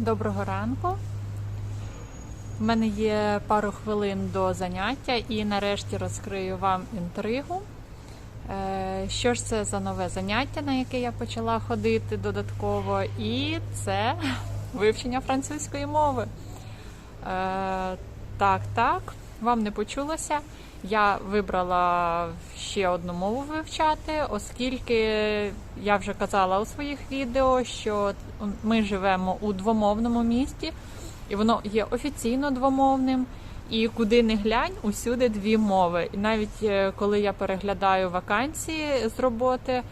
Доброго ранку. У мене є пару хвилин до заняття і нарешті розкрию вам інтригу. Е, Що ж це за нове заняття, на яке я почала ходити додатково, і це вивчення французької мови. Е, Так, так, вам не почулося. Я вибрала ще одну мову вивчати, оскільки я вже казала у своїх відео, що ми живемо у двомовному місті, і воно є офіційно двомовним. І куди не глянь, усюди дві мови. І навіть е, коли я переглядаю вакансії з роботи,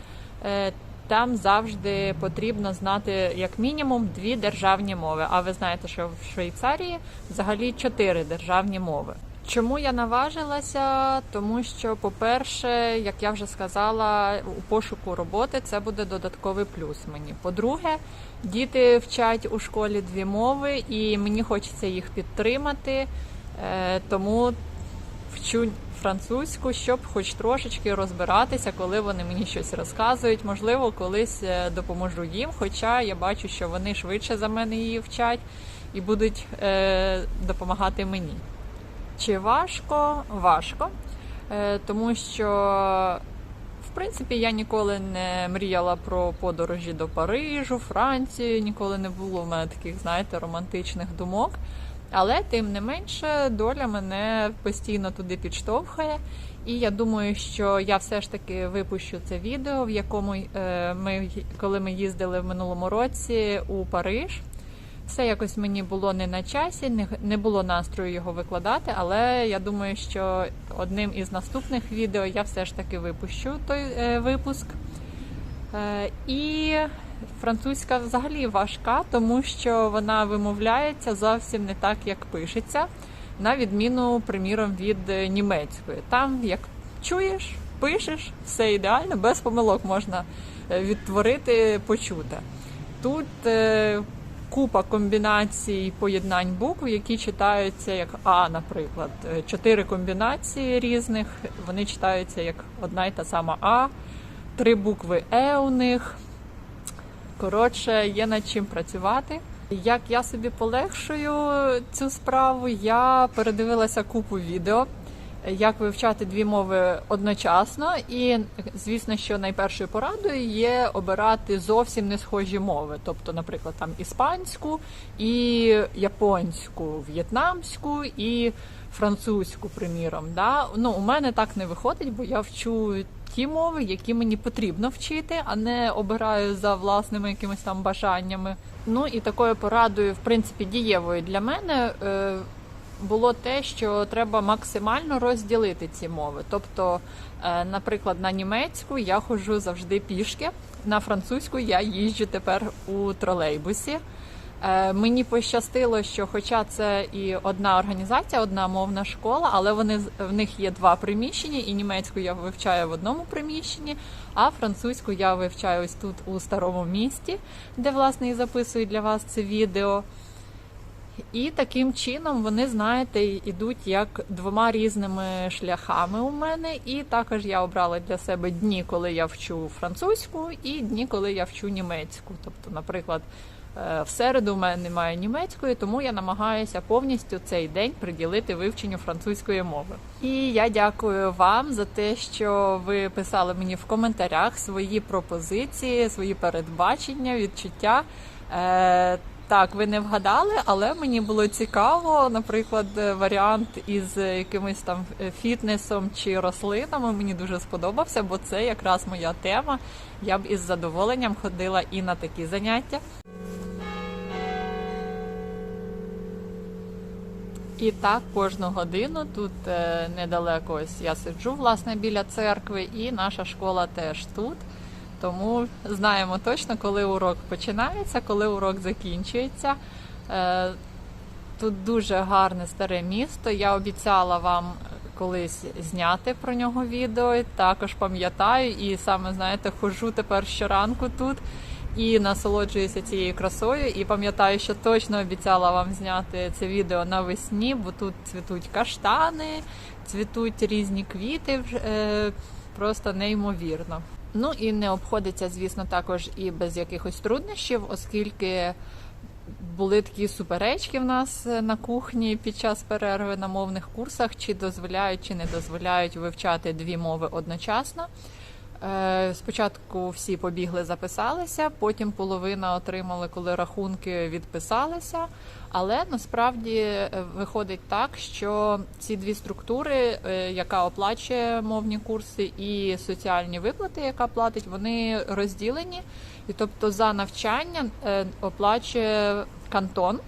е, там завжди потрібно знати як мінімум дві державні мови. А ви знаєте, що в Швейцарії взагалі чотири державні мови. Чому я наважилася? Тому що, по-перше, як я вже сказала, у пошуку роботи це буде додатковий плюс мені. По-друге, діти вчать у школі дві мови, і мені хочеться їх підтримати, е, тому вчу французьку, щоб хоч трошечки розбиратися, коли вони мені щось розказують. Можливо, колись е, допоможу їм. Хоча я бачу, що вони швидше за мене її вчать і будуть е, допомагати мені. Чи важко? Важко. Е, Тому що, в принципі, я ніколи не мріяла про подорожі до Парижу, Францію, ніколи не було в мене таких, знаєте, романтичних думок. Але тим не менше, доля мене постійно туди підштовхує. І я думаю, що я все ж таки випущу це відео, в якому е, ми, коли ми їздили в минулому році у Париж. Все якось мені було не на часі, не, було настрою його викладати, але я думаю, що одним із наступних відео я все ж таки випущу той е, випуск. Е, і французька взагалі важка, тому що вона вимовляється зовсім не так, як пишеться, на відміну, приміром, від е, німецької. Там, як чуєш, пишеш, все ідеально, без помилок можна відтворити, почути. Тут купа комбінацій поєднань букв, які читаються як А, наприклад. Е, Чотири комбінації різних, вони читаються як одна й та сама А, три букви Е у них. Коротше, є над чим працювати. Як я собі полегшую цю справу, я передивилася купу відео, як вивчати дві мови одночасно. І звісно, що найпершою порадою є обирати зовсім не схожі мови, тобто, наприклад, там іспанську і японську, в'єтнамську і французьку, приміром. Да? Ну, у мене так не виходить, бо я вчу ті мови, які мені потрібно вчити, а не обираю за власними якимись там бажаннями. Ну і такою порадою, в принципі, дієвою для мене е, було те, що треба максимально розділити ці мови. Тобто, е, наприклад, на німецьку я ходжу завжди пішки, на французьку я їжджу тепер у тролейбусі. Е, Мені пощастило, що, хоча це і одна організація, одна мовна школа, але вони в них є два приміщення, і німецьку я вивчаю в одному приміщенні, а французьку я вивчаю ось тут у старому місті, де власне і записую для вас це відео. І таким чином вони, знаєте, ідуть як двома різними шляхами у мене. І також я обрала для себе дні, коли я вчу французьку, і дні, коли я вчу німецьку. Тобто, наприклад, е, в середу в мене немає німецької, тому я намагаюся повністю цей день приділити вивченню французької мови. І я дякую вам за те, що ви писали мені в коментарях свої пропозиції, свої передбачення, відчуття. Так, ви не вгадали, але мені було цікаво, наприклад, е, варіант із е, якимось там е, фітнесом чи рослинами. Мені дуже сподобався, бо це якраз моя тема. Я б із задоволенням ходила і на такі заняття. І так кожну годину тут недалеко ось я сиджу власне біля церкви, і наша школа теж тут. Тому знаємо точно, коли урок починається, коли урок закінчується. Е, Тут дуже гарне старе місто. Я обіцяла вам колись зняти про нього відео. Також пам'ятаю, і саме знаєте, ходжу тепер щоранку тут і насолоджуюся цією красою. І пам'ятаю, що точно обіцяла вам зняти це відео навесні, бо тут цвітуть каштани, цвітуть різні квіти. е, Просто неймовірно. Ну і не обходиться, звісно, також і без якихось труднощів, оскільки були такі суперечки в нас е, на кухні під час перерви на мовних курсах, чи дозволяють, чи не дозволяють вивчати дві мови одночасно. Е, Спочатку всі побігли, записалися, потім половина отримали, коли рахунки відписалися. Але насправді е, виходить так, що ці дві структури, е, яка оплачує мовні курси, і соціальні виплати, яка платить, вони розділені. І тобто за навчання оплачує кантон,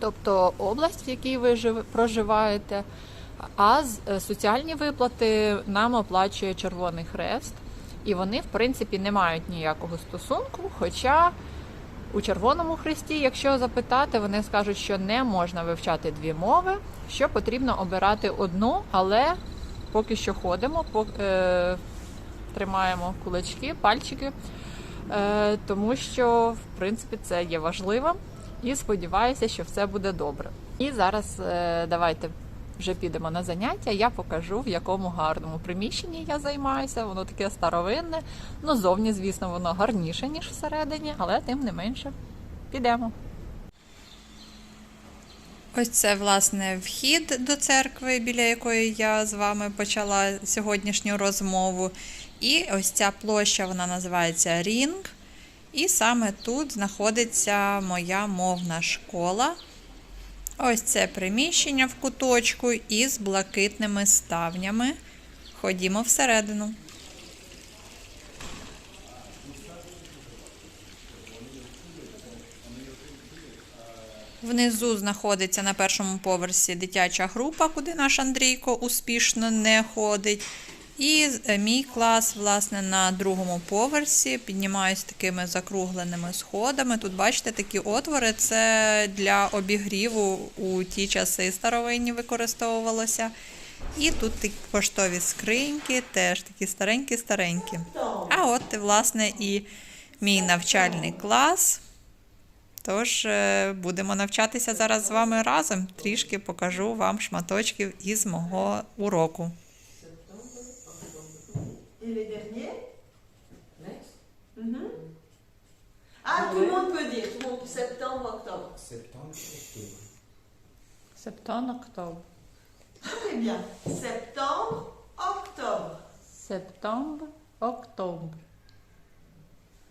тобто область, в якій ви жив- проживаєте. А е, соціальні виплати нам оплачує Червоний Хрест, і вони, в принципі, не мають ніякого стосунку. Хоча у Червоному Хресті, якщо запитати, вони скажуть, що не можна вивчати дві мови, що потрібно обирати одну, але поки що ходимо, пок- е, тримаємо кулачки, пальчики, е, тому що в принципі це є важливо. І сподіваюся, що все буде добре. І зараз давайте вже підемо на заняття. Я покажу, в якому гарному приміщенні я займаюся. Воно таке старовинне. Ну, зовні, звісно, воно гарніше, ніж всередині, але тим не менше. Підемо. Ось це, власне, вхід до церкви, біля якої я з вами почала сьогоднішню розмову. І ось ця площа вона називається Рінг. І саме тут знаходиться моя мовна школа. Ось це приміщення в куточку із блакитними ставнями. Ходімо всередину. Внизу знаходиться на першому поверсі дитяча група, куди наш Андрійко успішно не ходить. І е, мій клас, власне, на другому поверсі. Піднімаюсь такими закругленими сходами. Тут, бачите, такі отвори. Це для обігріву у ті часи старовинні використовувалося. І тут такі поштові скриньки, теж такі старенькі-старенькі. А от, власне, і мій навчальний клас. Тож е, будемо навчатися зараз з вами разом. Трішки покажу вам шматочків із мого уроку. Les derniers mhm. mm. Ah, tout le monde peut dire. Tout le monde, septembre, octobre. Septembre, octobre. Septembre, octobre. Ah, très bien. Septembre, octobre. Septembre, octobre.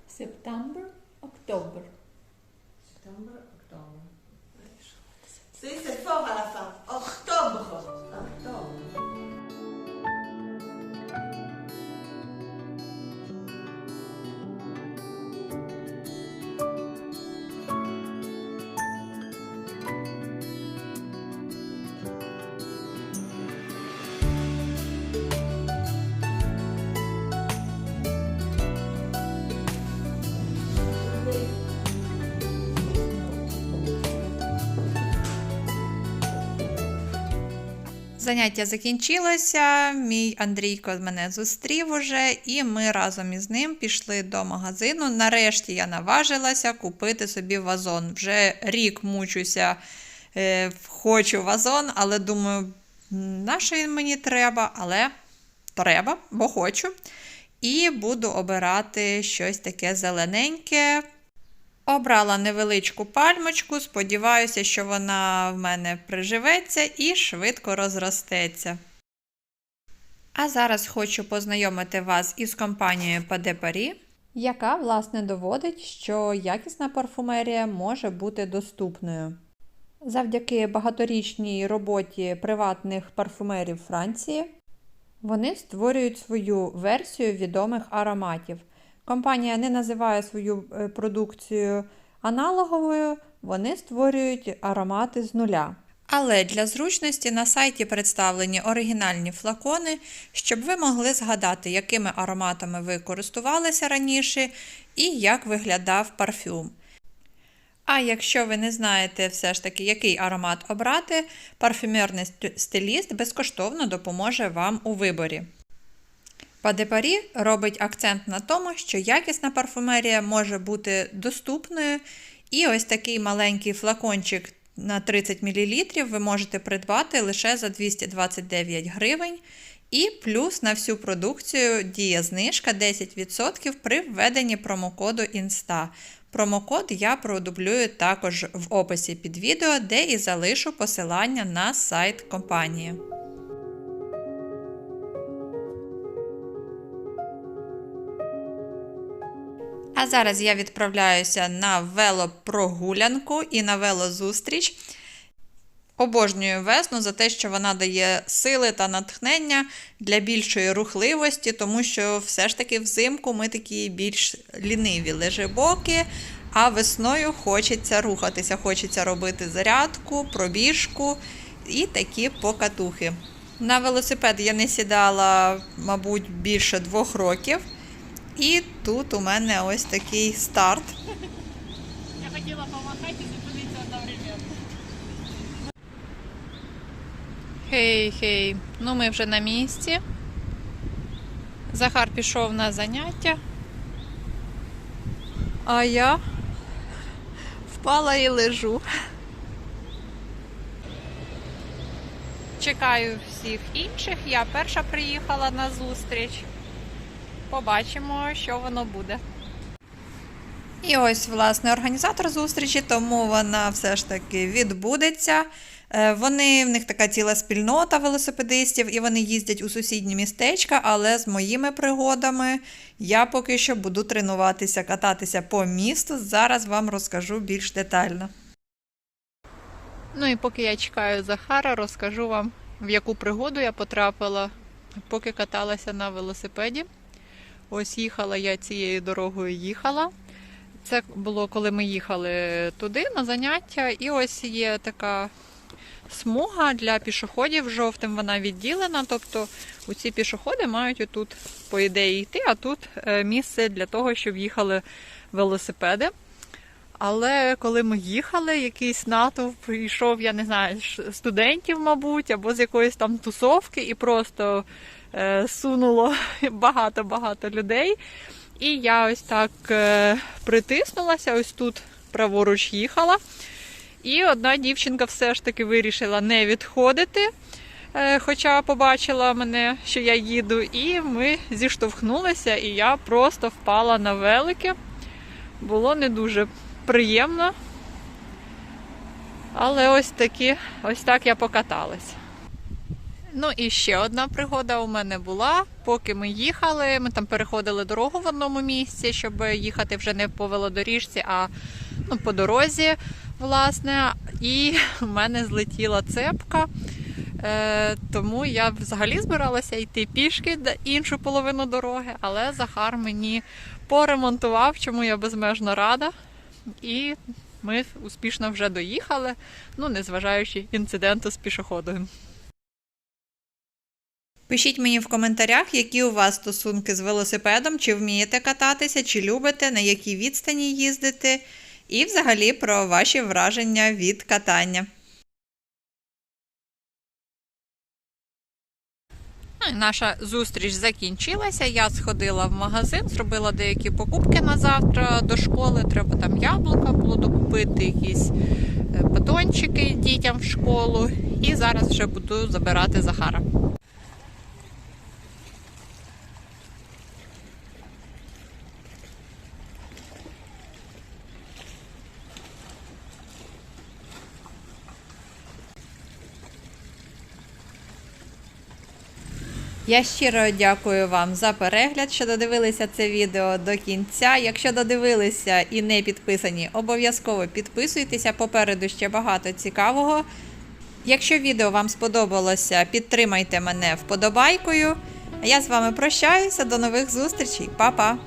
Septembre, octobre. Septembre, octobre. C'est fort à la fin. Octobre. Заняття закінчилося. Мій Андрійко мене зустрів уже, і ми разом із ним пішли до магазину. Нарешті я наважилася купити собі вазон. Вже рік мучуся, е, хочу вазон, але думаю, на мені треба, але треба, бо хочу. І буду обирати щось таке зелененьке. Обрала невеличку пальмочку, сподіваюся, що вона в мене приживеться і швидко розростеться. А зараз хочу познайомити вас із компанією de Paris, яка, власне, доводить, що якісна парфумерія може бути доступною. Завдяки багаторічній роботі приватних парфумерів Франції вони створюють свою версію відомих ароматів. Компанія не називає свою е, продукцію аналоговою, вони створюють аромати з нуля. Але для зручності на сайті представлені оригінальні флакони, щоб ви могли згадати, якими ароматами ви користувалися раніше і як виглядав парфюм. А якщо ви не знаєте все ж таки, який аромат обрати, парфюмерний стиліст безкоштовно допоможе вам у виборі. Падепарі робить акцент на тому, що якісна парфумерія може бути доступною, і ось такий маленький флакончик на 30 мл ви можете придбати лише за 229 гривень. І плюс на всю продукцію діє знижка 10% при введенні промокоду INSTA. Промокод я продублюю також в описі під відео, де і залишу посилання на сайт компанії. А зараз я відправляюся на велопрогулянку і на велозустріч. Обожнюю весну за те, що вона дає сили та натхнення для більшої рухливості, тому що все ж таки взимку ми такі більш ліниві лежебоки, а весною хочеться рухатися, хочеться робити зарядку, пробіжку і такі покатухи. На велосипед я не сідала, мабуть, більше двох років. І тут у мене ось такий старт. Я хотіла помахати і зупинитися одновременно. Хей, хей. Ну ми вже на місці. Захар пішов на заняття. А я впала і лежу. Чекаю всіх інших. Я перша приїхала на зустріч. Побачимо, що воно буде. І ось, власне, організатор зустрічі, тому вона все ж таки відбудеться. Е, Вони, в них така ціла спільнота велосипедистів, і вони їздять у сусідні містечка, але з моїми пригодами я поки що буду тренуватися, кататися по місту. Зараз вам розкажу більш детально. Ну і поки я чекаю Захара, розкажу вам, в яку пригоду я потрапила, поки каталася на велосипеді. Ось їхала я цією дорогою їхала. Це було, коли ми їхали туди на заняття, і ось є така смуга для пішоходів жовтим, вона відділена. Тобто ці пішоходи мають отут, по ідеї, йти, а тут е, місце для того, щоб їхали велосипеди. Але коли ми їхали, якийсь натовп прийшов, я не знаю, студентів, мабуть, або з якоїсь там тусовки, і просто е, сунуло багато-багато людей. І я ось так е, притиснулася, ось тут праворуч їхала. І одна дівчинка все ж таки вирішила не відходити, е, хоча побачила мене, що я їду, і ми зіштовхнулися, і я просто впала на велики. Було не дуже приємно. Але ось такі, ось так я покаталась. Ну і ще одна пригода у мене була. Поки ми їхали, ми там переходили дорогу в одному місці, щоб їхати вже не по велодоріжці, а ну, по дорозі, власне. І в мене злетіла цепка. Е, тому я взагалі збиралася йти пішки іншу половину дороги, але Захар мені поремонтував, чому я безмежно рада. І ми успішно вже доїхали, ну, незважаючи інциденту з пішоходом. Пишіть мені в коментарях, які у вас стосунки з велосипедом, чи вмієте кататися, чи любите, на якій відстані їздити, і взагалі про ваші враження від катання. Наша зустріч закінчилася. Я сходила в магазин, зробила деякі покупки на завтра до школи. Треба там яблука було докупити, якісь е, батончики дітям в школу. І зараз вже буду забирати Захара. Я щиро дякую вам за перегляд, що додивилися це відео до кінця. Якщо додивилися і не підписані, обов'язково підписуйтеся. Попереду ще багато цікавого. Якщо відео вам сподобалося, підтримайте мене вподобайкою. Я з вами прощаюся. До нових зустрічей. Па-па!